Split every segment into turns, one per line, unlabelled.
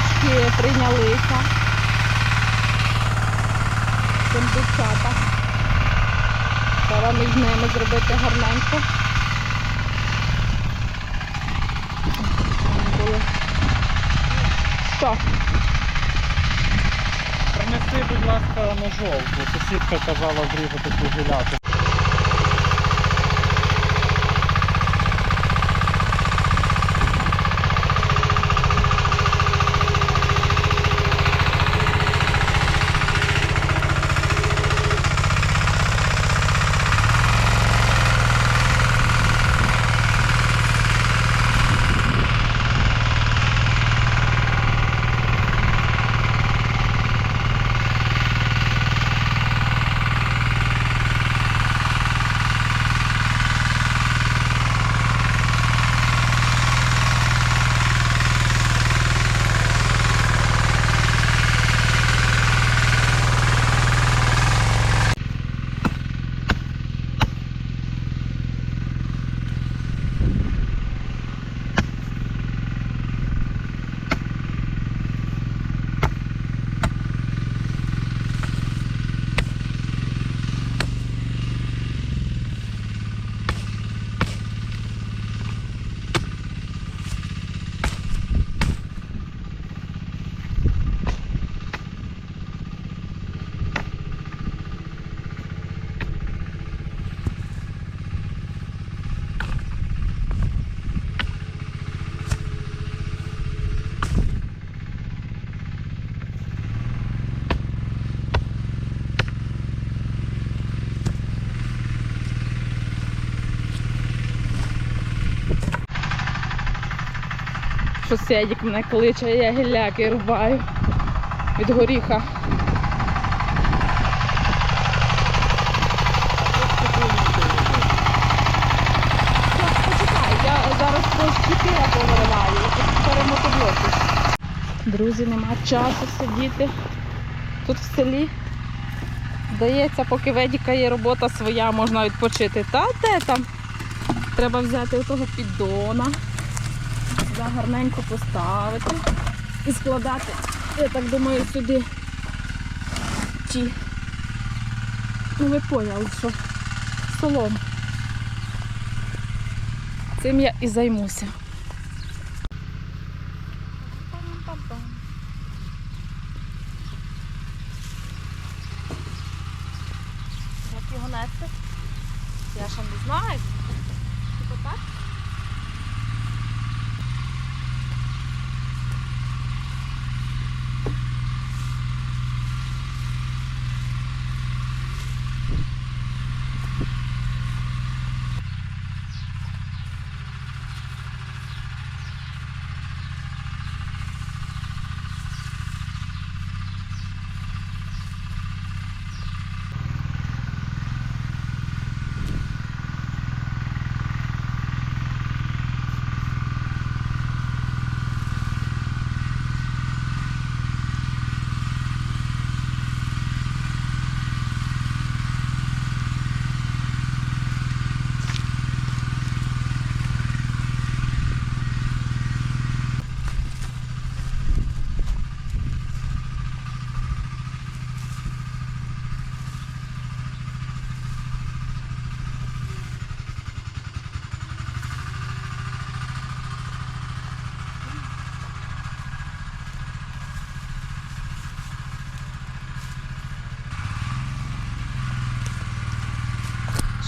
Діточки прийнялися. Цим дівчата. Треба між ними зробити гарненько. Що?
Принеси, будь ласка, ножов, бо сусідка казала зрізати цю.
Що мене кличе, я гіляки рубаю від горіха. Почекай, я зараз трошки я повириваю, перемотоблоки. Друзі, нема часу сидіти тут в селі. Здається, поки ведіка є робота своя, можна відпочити. Та де там? Треба взяти отого піддона, сюди гарненько поставити і складати, я так думаю, сюди ті. Ну ви поняли, що солом. Цим я і займуся.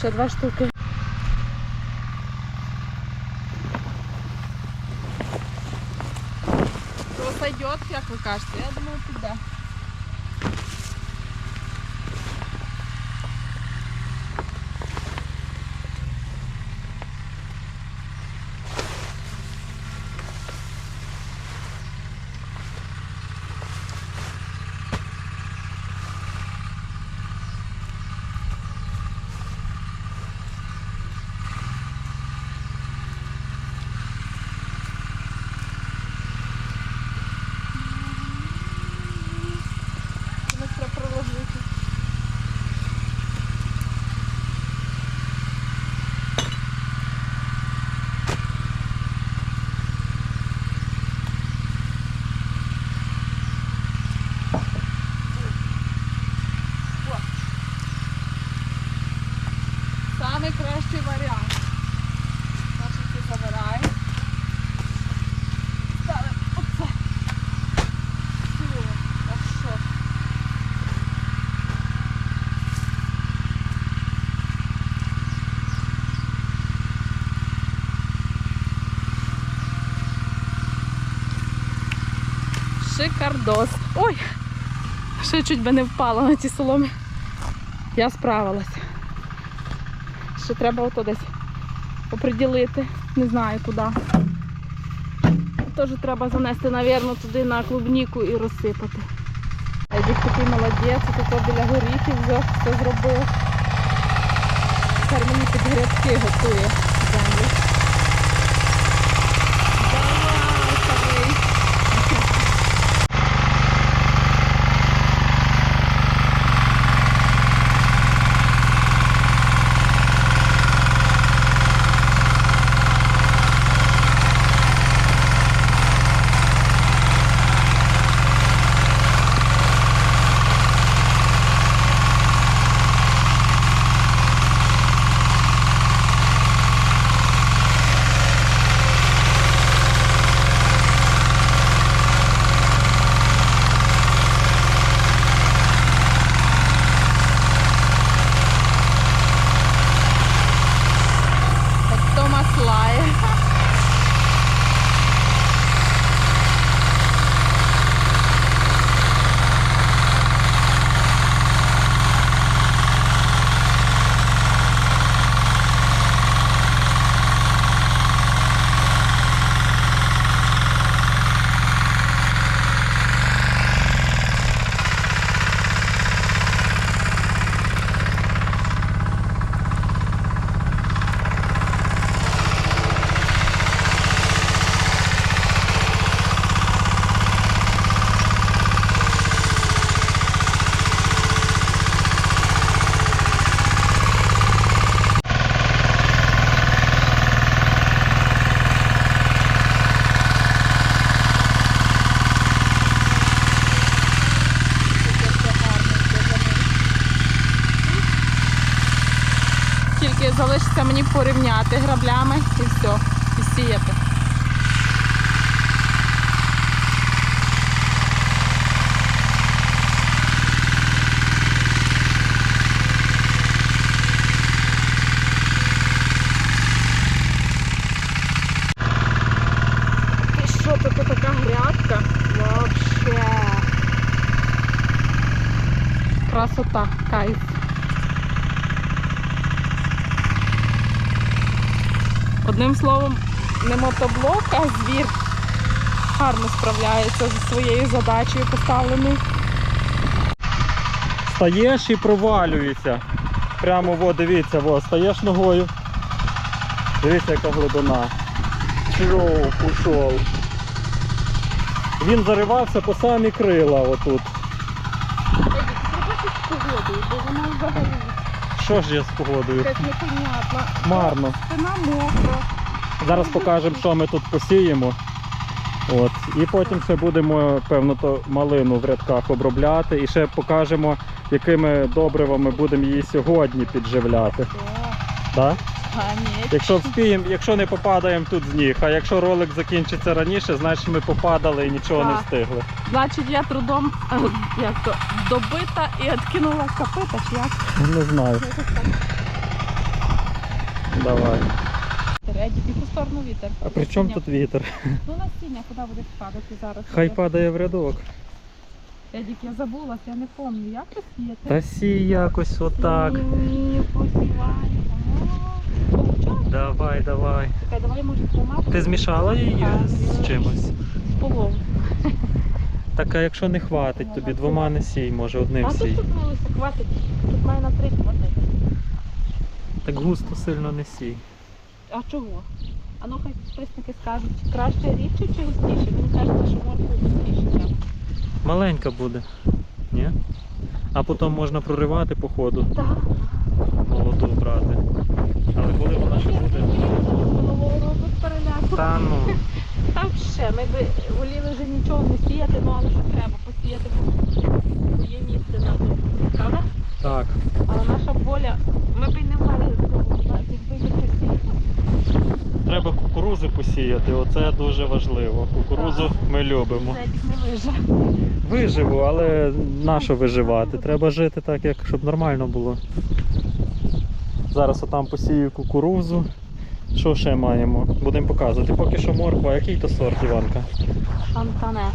Ще два штуки. То сойдет, як ви кажете? Я думаю, піде. найкращий варіант. Наші забираємо. Шикардос. Ой, ще чуть би не впала на ці соломи. Я справилася. Ще треба ото десь оприділити. Не знаю куди. Теж треба занести, мабуть, туди на клубніку і розсипати. Едік такий молодець, тут біля горіхів все зробив. Тепер мені під грядки готує порівняти граблями і все, і сіяти. Красота, кайф. Одним словом, не мотоблок, а звір гарно справляється зі своєю задачею поставленою.
Стаєш і провалюється. Прямо во, дивіться, во, стаєш ногою. Дивіться, яка глибина. Чоу, ушов. Він заривався по самі крила отут.
Едік, треба щось з погодою, бо вона взагалі
Що ж я з погодою?
якась непонятно.
Марно.
Спина мокра.
Зараз покажемо, що ми тут посіємо. От. І потім ще будемо, певно, то малину в рядках обробляти. І ще покажемо, якими добривами будемо її сьогодні підживляти. Так?
Гані.
Якщо вспіємо, якщо не попадаємо тут з ніг, а якщо ролик закінчиться раніше, значить ми попадали і нічого не
Так.
встигли.
Значить, я трудом е, як то, добита і відкинула копита, чи як?
Не знаю.
Якось так.
Давай.
Едік, в яку сторону вітер?
А при чому тут вітер?
Ну насіння, куди буде падати зараз?
Хай падає в рядок.
Едік, я забулася, я не пам'ятаю, як це сіяти?
Та сій якось отак.
Ні, посіваємо.
Давай, давай.
Чекай, давай може тримати.
Ти змішала її з чимось?
З полову.
Так а якщо не хватить тобі, двома не сій, може одним
А тут
сій.
тут милося, хватить. Тут має на три хватить.
Так густо сильно не сій.
А чого? А ну хай підписники скажуть, краще рідше чи густіше? Мені кажеться, що морква густіше треба.
Маленька буде. Ні? А потім можна проривати по ходу,
Так.
молоду брати. Ще буде. Та ну.
Там ще, ми б воліли вже нічого не сіяти, ну але що треба посіяти, бо є місце на. Правда?
Так.
Але наша воля, ми б і не мали цього, якби не посіяли.
Треба кукурузи посіяти, оце дуже важливо. Кукурузу ми любимо. Виживу, але нащо виживати? Треба жити так, як щоб нормально було. Зараз отам посію кукурузу. Що ще маємо? Будемо показувати. Поки що морква, який то сорт, Іванка?
Шантане.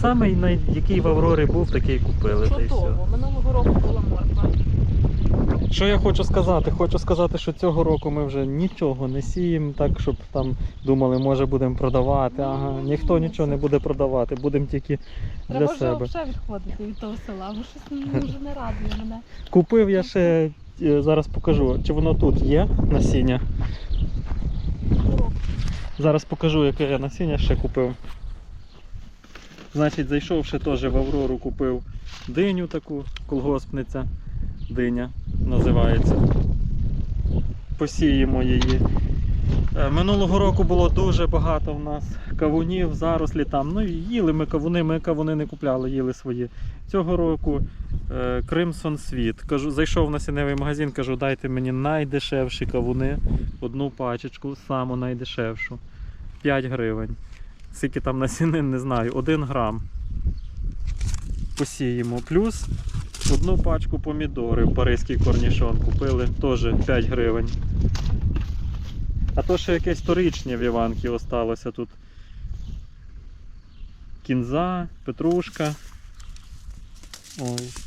Самий, який в Аврорі був, такий купили. Та й все.
Минулого року була морква.
Що я хочу сказати? Хочу сказати, що цього року ми вже нічого не сіємо, так щоб там думали, може будемо продавати. Ага, ніхто нічого не буде продавати, будемо тільки для
Треба вже
себе.
взагалі відходити від того села, бо щось вже не радує мене.
Купив я ще, зараз покажу, чи воно тут є насіння. Зараз покажу, яке я насіння ще купив. Значить, зайшовши теж в Аврору, купив диню таку, колгоспниця. Диня називається. Посіємо її. Е, Минулого року було дуже багато в нас кавунів, зарослі там. Ну і їли ми кавуни, ми кавуни не купляли, їли свої. Цього року е, Crimson Світ. Кажу, зайшов на сіневий магазин, кажу, дайте мені найдешевші кавуни, одну пачечку, саму найдешевшу. 5 гривень. Скільки там насінин, не знаю, 1 грам. Посіємо. Плюс одну пачку помідорів, паризький корнішон купили, теж 5 гривень. А то ще якесь торичнє в Іванки осталося тут. Кінза, петрушка. Ой.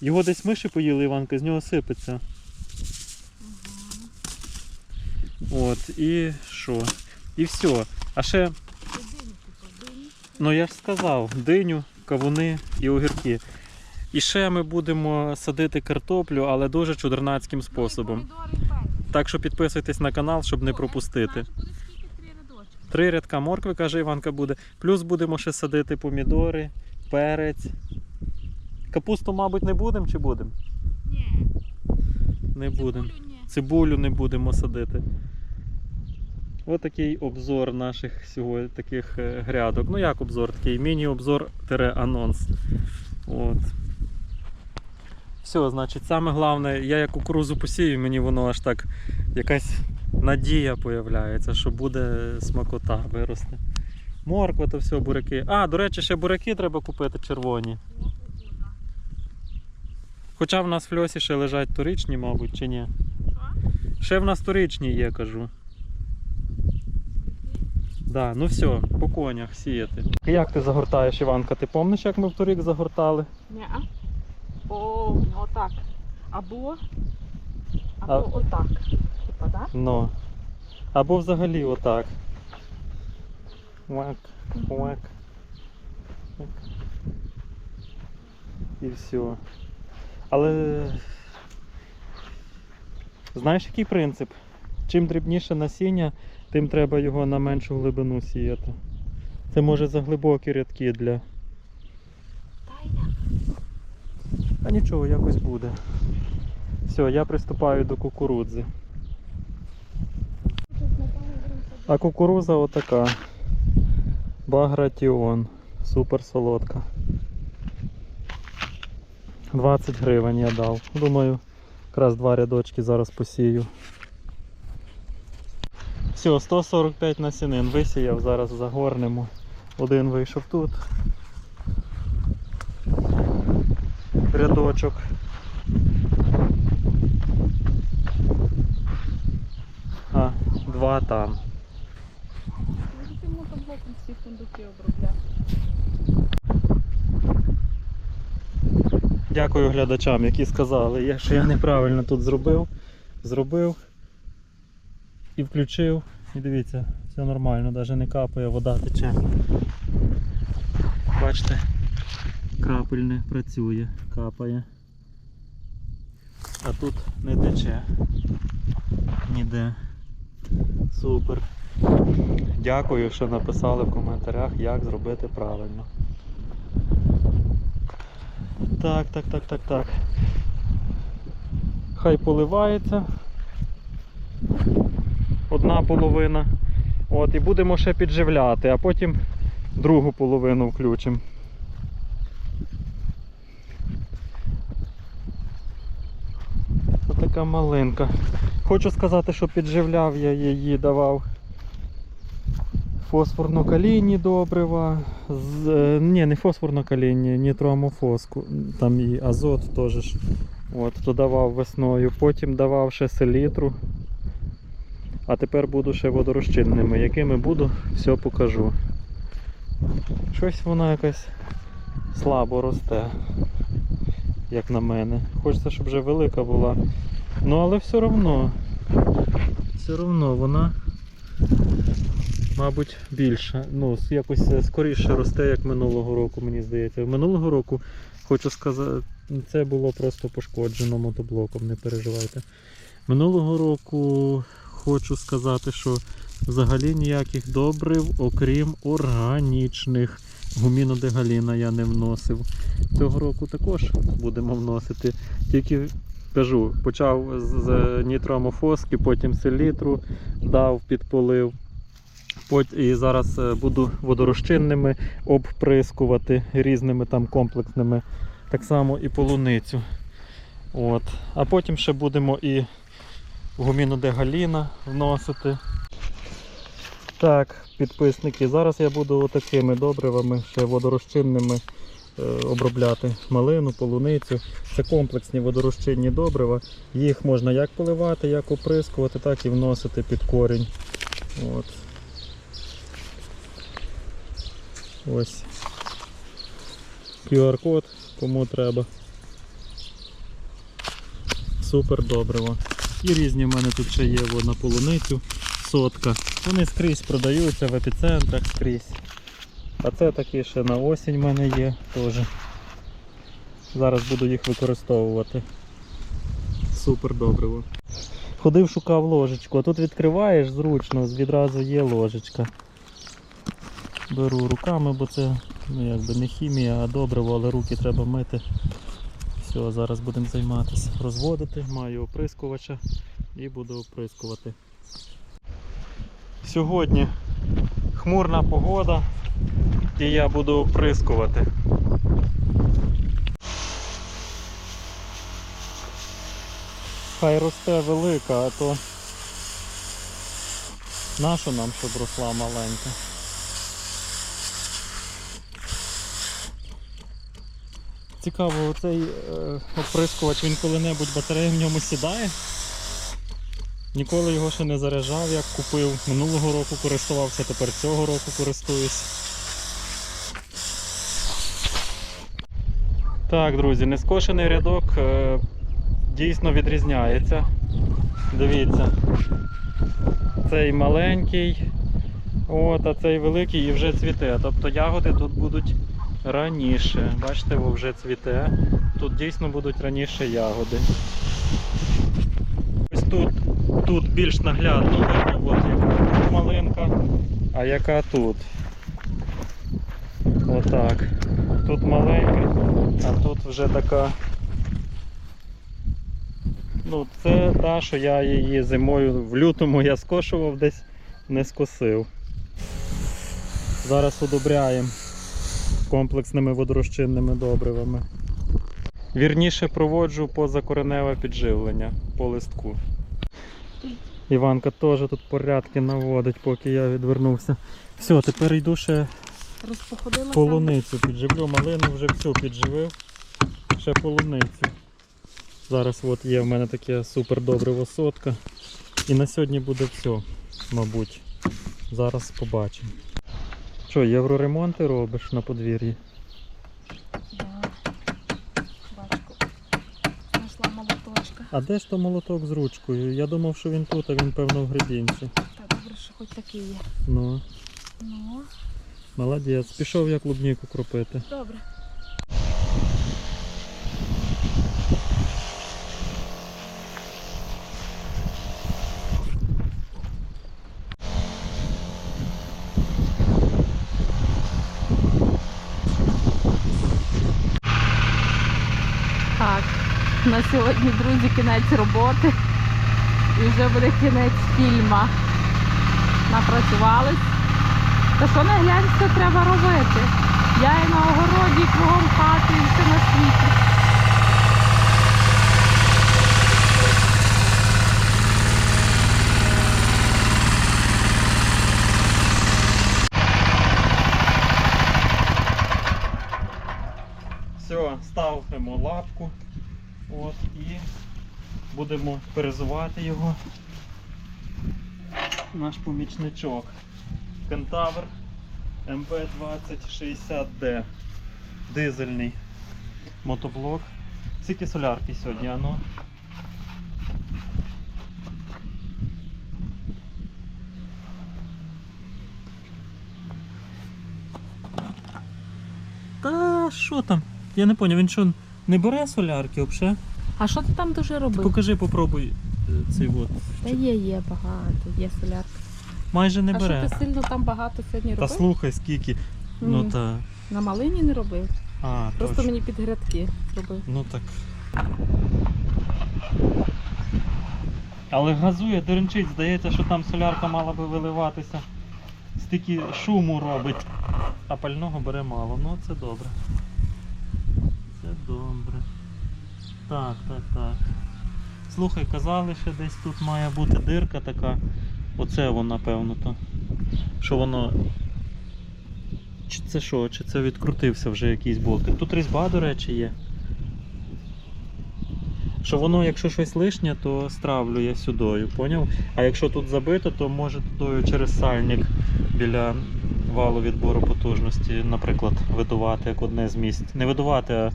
Його десь миші поїли, Іванка, з нього сипеться. От, і що? І все. А ще, ну я ж сказав, диню, кавуни і огірки. І ще ми будемо садити картоплю, але дуже чудернацьким способом. Так що підписуйтесь на канал, щоб не пропустити. Три рядка моркви, каже Іванка, буде. Плюс будемо ще садити помідори, перець. Капусту, мабуть, не будемо чи будемо?
Ні,
Не будемо.
цибулю
не будемо садити. Ось такий обзор наших сьогодні таких е, грядок. Ну як обзор? Такий міні-обзор анонс. От. Все, значить, саме головне, я як кукурузу посію, мені воно аж так якась надія появляється, що буде смакота виросте. Морква то все, буряки. А, до речі, ще буряки треба купити червоні. Хоча в нас в фльосі ще лежать торичні, мабуть, чи ні? Ще в нас торичні є, кажу. Да, ну все, по конях сіяти. Як ти загортаєш, Іванка? Ти пам'ятаєш, як ми в торік загортали?
Ні. О, отак. Або. Або
А-
отак. Типа, да?
Ну. Або взагалі отак. Вак. вак. І все. Але. Знаєш, який принцип? Чим дрібніше насіння, тим треба його на меншу глибину сіяти. Це може за глибокі рядки для. А нічого, якось буде. Все, я приступаю до кукурудзи. А кукуруза отака. Багратіон. Супер солодка. 20 гривень я дав. Думаю, якраз два рядочки зараз посію. Все, 145 насінин висіяв, зараз загорнемо. Один вийшов тут. Рядочок. А, два там.
Може ти мотоблоком всі фундуки обробляти.
Дякую глядачам, які сказали, що я неправильно тут зробив. Зробив і включив. І дивіться, все нормально, навіть не капає, вода тече. Бачите, крапельне працює, капає. А тут не тече. Ніде. Супер. Дякую, що написали в коментарях, як зробити правильно. Так, так, так, так, так. Хай поливається. Одна половина. От, і будемо ще підживляти, а потім другу половину включимо. Отака малинка. Хочу сказати, що підживляв я її, давав фосфорно-калійні добрива. З, е, ні, не фосфорно-калійні, нітроамофоску. Там і азот теж. От, то давав весною. Потім давав ще селітру. А тепер буду ще водорозчинними. Якими буду, все покажу. Щось вона якась слабо росте, як на мене. Хочеться, щоб вже велика була. Ну але все одно. Все одно вона, мабуть, більша. Ну, якось е, скоріше росте, як минулого року, мені здається. Минулого року, хочу сказати, це було просто пошкоджено мотоблоком, не переживайте. Минулого року хочу сказати, що взагалі ніяких добрив, окрім органічних. Гумінодегаліна я не вносив. Цього року також будемо вносити. Тільки кажу, почав з- нітроамофоски, потім селітру дав, підполив. І зараз е, буду водорозчинними обприскувати різними там комплексними, так само і полуницю. От. А потім ще будемо і гумінодегаліна вносити. Так, підписники, зараз я буду отакими добривами, ще водорозчинними обробляти малину, полуницю. Це комплексні водорозчинні добрива. Їх можна як поливати, як оприскувати, так і вносити під корінь. От. Ось. QR-код, кому треба. Супер добриво. І різні в мене тут ще є на полуницю, сотка. Вони скрізь продаються в епіцентрах скрізь. А це такі ще на осінь в мене є теж. Зараз буду їх використовувати. Супер добриво. Ходив, шукав ложечку, а тут відкриваєш зручно, відразу є ложечка. Беру руками, бо це ну, якби не хімія, а добриво, але руки треба мити. Все, зараз будемо займатися. Розводити, маю оприскувача і буду оприскувати. Сьогодні хмурна погода і я буду оприскувати. Хай росте велика, а то нащо нам, щоб росла маленька. Цікаво, цей е, оприскувач, він коли-небудь батарея в ньому сідає. Ніколи його ще не заряджав, як купив. Минулого року користувався, тепер цього року користуюсь. Так, друзі, нескошений рядок е, дійсно відрізняється. Дивіться. Цей маленький, от, а цей великий і вже цвіте. Тобто ягоди тут будуть раніше. Бачите, во вже цвіте. Тут дійсно будуть раніше ягоди. Ось тут, тут більш наглядно видно, от яка тут малинка, а яка тут. Отак. Тут маленька, а тут вже така. Ну, це та, що я її зимою в лютому я скошував десь, не скосив. Зараз удобряємо комплексними водорозчинними добривами. Вірніше проводжу позакореневе підживлення по листку. Іванка теж тут порядки наводить, поки я відвернувся. Все, тепер йду ще
Розпоходилася.
полуницю підживлю, малину вже всю підживив. Ще полуницю. Зараз от є в мене таке супер добриво сотка. І на сьогодні буде все, мабуть. Зараз побачимо. Що, євроремонти робиш на подвір'ї? А де ж то молоток з ручкою? Я думав, що він тут, а він певно в гребінці.
Та добре, що хоч такий є.
Ну,
Ну,
молодець. Пішов я клубніку кропити.
добре. Так, на сьогодні, друзі, кінець роботи. І вже буде кінець фільма. Напрацювались. Та що не глянь, що треба робити? Я і на огороді, кругом хати, і все на світі.
Все, ставимо лапку. От, і будемо перезувати його. Наш помічничок. Кентавр МБ2060D. Дизельний мотоблок. Скільки солярки сьогодні, ано? Та що там? Я не поняв, він що не бере солярки взагалі?
А що ти там дуже робив?
Покажи, попробуй е, цей от.
Та є, є багато, є солярка.
Майже не
а
бере.
що ти сильно там багато сьогодні
Та слухай, скільки. Ну та.
На малині не робив.
А,
Просто
точно.
мені під грядки зробив.
Ну так. Але газує, деренчить, здається, що там солярка мала би виливатися. Стільки шуму робить. А пального бере мало. Ну це добре. Це добре. Так, так, так. Слухай, казали, що десь тут має бути дирка така. Оце воно, напевно, то. Що воно. Чи це що? Чи це відкрутився вже якийсь болтик? Тут різьба, до речі, є. Що воно, якщо щось лишнє, то стравлює сюдою, поняв? А якщо тут забито, то може тудою через сальник біля валу відбору потужності, наприклад, видувати як одне з місць. Не видувати, а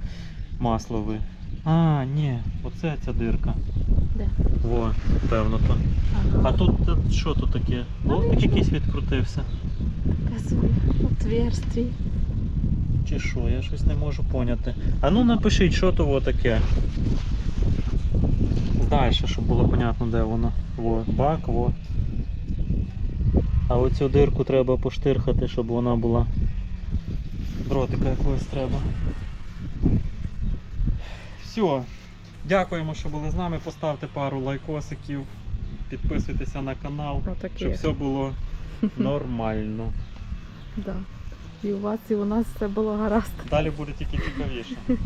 масло ви. А, ні, оце ця дирка.
Де?
Во, певно то. А тут е, що тут таке?
Нічого.
якийсь відкрутився.
Показує. Отверстие.
Чи що, я щось не можу поняти. А ну напишіть, що то во таке. Далі, щоб було понятно, де воно. Во, бак, во. А оцю дирку треба поштирхати, щоб вона була. Дротика якогось треба. Все. Дякуємо, що були з нами. Поставте пару лайкосиків. Підписуйтеся на канал,
Отакі.
щоб все було нормально.
Да. І у вас, і у нас все було гаразд.
Далі буде тільки цікавіше.